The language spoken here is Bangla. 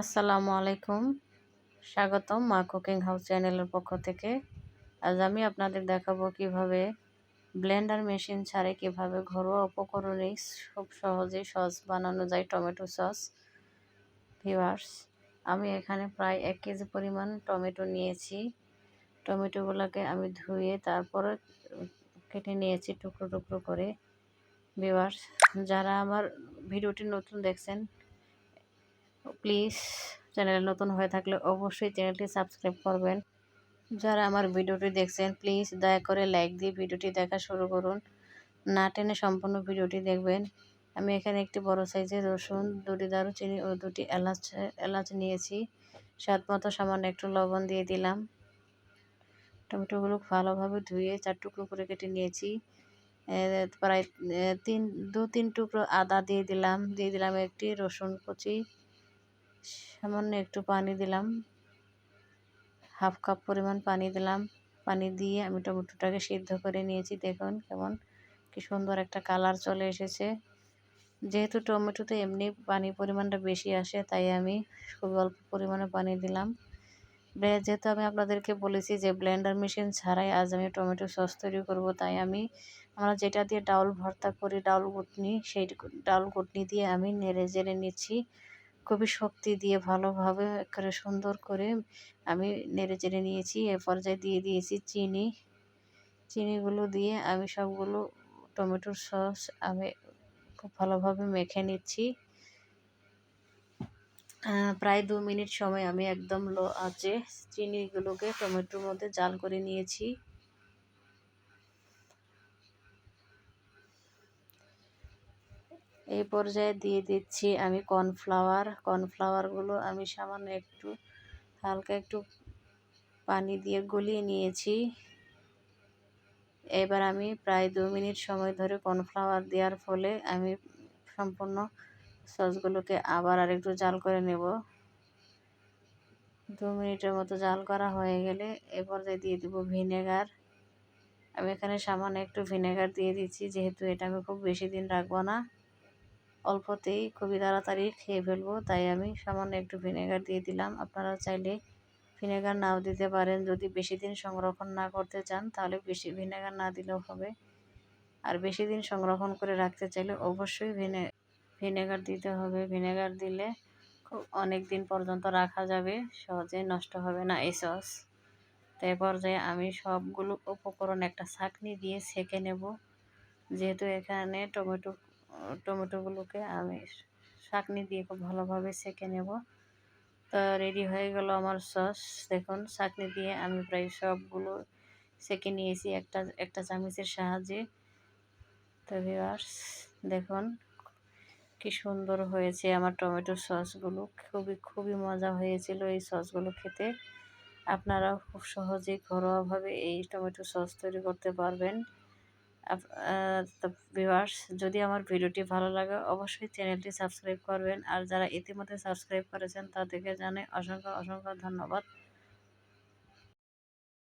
আসসালামু আলাইকুম। স্বাগতম মা কুকিং হাউস চ্যানেলের পক্ষ থেকে। আজ আমি আপনাদের দেখাবো কীভাবে ব্লেন্ডার মেশিন ছাড়ে কীভাবে ঘরোয়া উপকরণে খুব সহজেই সস বানানো যায় টমেটো সস। ভিওয়ার্স আমি এখানে প্রায় এক কেজি পরিমাণ টমেটো নিয়েছি। টমেটোগুলোকে আমি ধুয়ে তারপরে কেটে নিয়েছি টুকরো টুকরো করে। ভিভার্স যারা আমার ভিডিওটি নতুন দেখছেন প্লিজ চ্যানেলে নতুন হয়ে থাকলে অবশ্যই চ্যানেলটি সাবস্ক্রাইব করবেন। যারা আমার ভিডিওটি দেখছেন, প্লিজ দয়া করে লাইক দিয়ে ভিডিওটি দেখা শুরু করুন। না টেনে সম্পূর্ণ ভিডিওটি দেখবেন। আমি এখানে একটি বড় সাইজের রসুন, দুটি দারুচিনি ও দুটি এলাচ এলাচ নিয়েছি। স্বাদ মতো সামান্য একটু লবণ দিয়ে দিলাম। টমেটোগুলো ভালোভাবে ধুয়ে চার টুকরো করে কেটে নিয়েছি। প্রায় তিন দু তিন টুকরো আদা দিয়ে দিলাম। দিয়ে দিলাম একটি রসুন কুচি। সামান্য একটু পানি দিলাম। হাফ কাপ পরিমাণ পানি দিলাম। পানি দিয়ে আমি টমেটোটাকে সিদ্ধ করে নিয়েছি। দেখুন কেমন কি সুন্দর একটা কালার চলে এসেছে। যেহেতু টমেটোতে এমনি পানি পরিমাণটা বেশি আসে, তাই আমি খুব অল্প পরিমাণে পানি দিলাম। যেহেতু আমি আপনাদেরকে বলেছি যে ব্লেন্ডার মেশিন ছাড়াই আজ আমি টমেটো সস তৈরি করব, তাই আমি আমরা যেটা দিয়ে ডাউল ভর্তা করি, ডাউল গুটনি সেই ডাউল গুটনি দিয়ে আমি নেড়ে জেড়ে নিচ্ছি। খুবই শক্তি দিয়ে ভালোভাবে করে সুন্দর করে আমি নেড়ে চেড়ে নিয়েছি। এ পর্যায়ে দিয়ে দিয়েছি চিনি। চিনিগুলো দিয়ে আমি সবগুলো টমেটোর সস আমি খুব ভালোভাবে মেখে নিচ্ছি। প্রায় দু মিনিট সময় আমি একদম লো আঁচে চিনিগুলোকে টমেটোর মধ্যে জাল করে নিয়েছি। এই পর্যায়ে দিয়ে দিচ্ছি আমি কর্নফ্লাওয়ার। কর্নফ্লাওয়ারগুলো আমি সামান্য একটু, হালকা একটু পানি দিয়ে গলিয়ে নিয়েছি। এবার আমি প্রায় দু মিনিট সময় ধরে কর্নফ্লাওয়ার দেওয়ার ফলে আমি সম্পূর্ণ সসগুলোকে আবার আরেকটু জাল করে নেব। দু মিনিটের মতো জাল করা হয়ে গেলে এ পর্যায়ে দিয়ে দেবো ভিনেগার। আমি এখানে সামান্য একটু ভিনেগার দিয়ে দিচ্ছি, যেহেতু এটা আমি খুব বেশি দিন রাখব না। অল্পতেই খুবই তাড়াতাড়ি খেয়ে ফেলব, তাই আমি সামান্য একটু ভিনেগার দিয়ে দিলাম। আপনারা চাইলে ভিনেগার নাও দিতে পারেন। যদি বেশি দিন সংরক্ষণ না করতে চান, তাহলে বেশি ভিনেগার না দিলেও হবে। আর বেশি দিন সংরক্ষণ করে রাখতে চাইলে অবশ্যই ভিনে, ভিনেগার দিতে হবে। ভিনেগার দিলে খুব অনেক দিন পর্যন্ত রাখা যাবে, সহজে নষ্ট হবে না এই সস। তাই পর্যায়ে আমি সবগুলো উপকরণ একটা ছাঁকনি দিয়ে সেঁকে নেব। যেহেতু এখানে টমেটো টমেটোগুলোকে আমি শাকনি দিয়ে খুব ভালোভাবে সেঁকে নেব। তো রেডি হয়ে গেল আমার সস দেখুন, শাকনি দিয়ে আমি প্রায় সবগুলো সেঁকে নিয়েছি একটা একটা চামিচের সাহায্যে। তো ভিওয়ার্স দেখুন কি সুন্দর হয়েছে আমার টমেটো সসগুলো খুবই খুবই মজা হয়েছিল এই সসগুলো খেতে। আপনারাও খুব সহজেই ঘরোয়াভাবে এই টমেটো সস তৈরি করতে পারবেন। তো ভিউয়ার্স যদি আমার ভিডিওটি ভালো লাগে, অবশ্যই চ্যানেলটি সাবস্ক্রাইব করবেন। আর যারা ইতিমধ্যে সাবস্ক্রাইব করেছেন, তাদেরকে জানাই অসংখ্য অসংখ্য ধন্যবাদ।